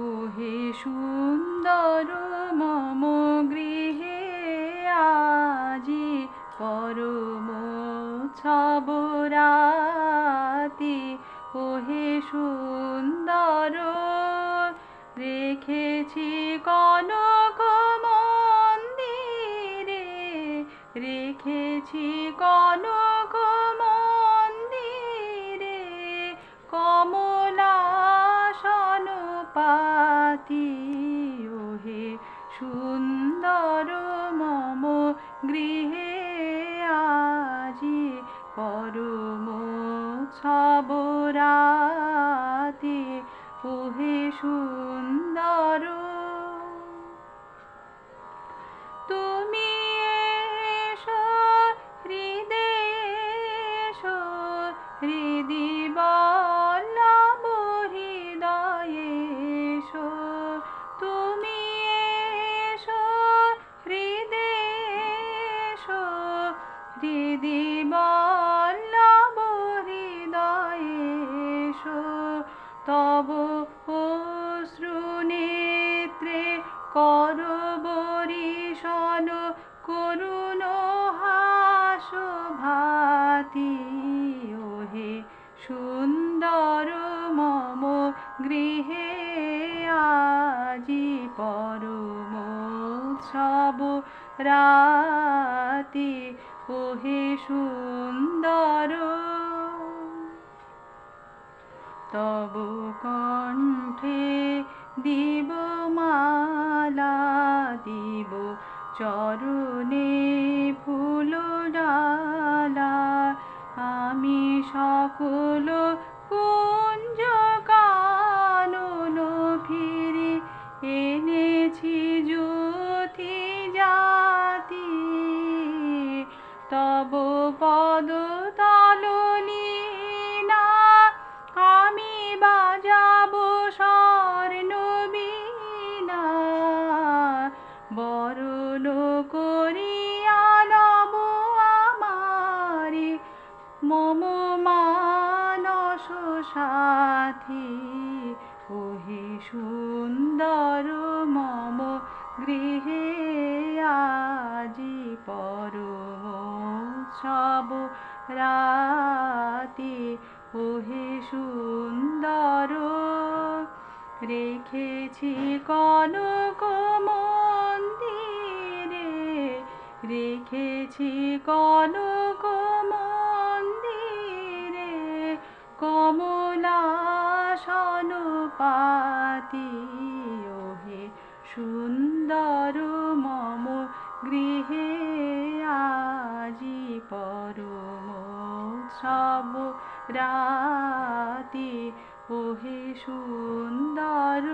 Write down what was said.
ওহে সুন্দর মম গৃহে আজি পরম ছবরাতি ওহে সুন্দর রেখেছি কনক মন্দিরে রেখেছি কনক পাতি ওহে সুন্দর মম গৃহে আজি পরম ছবরাতি ওহে সুন্দর। তুমি এসো হৃদে এসো হৃদি হৃদি বল্লভ হৃদয়ে এসো। তব অশ্রুনেত্রে করবরিশন করুণ হাস ভাতি ওহে সুন্দর মম গৃহে আজি পরম সব রাতি ওহে সুন্দর। তব কণ্ঠে দিব মালা দিব চরণে ফুল ডালা। আমি সকল পদ তললীনা আমি বাজাবো স্বর্ণ বীণা। বরণ করিয়া লব মম মানস সাথী। ওহে সুন্দর মম গৃহে আজি পরম সব রাতি ওহে সুন্দর রেখেছি কনক মন্দিরে রেখেছি কনক মন্দিরে কমলা পাতি আজি পরম সব রাতি ওহে সুন্দর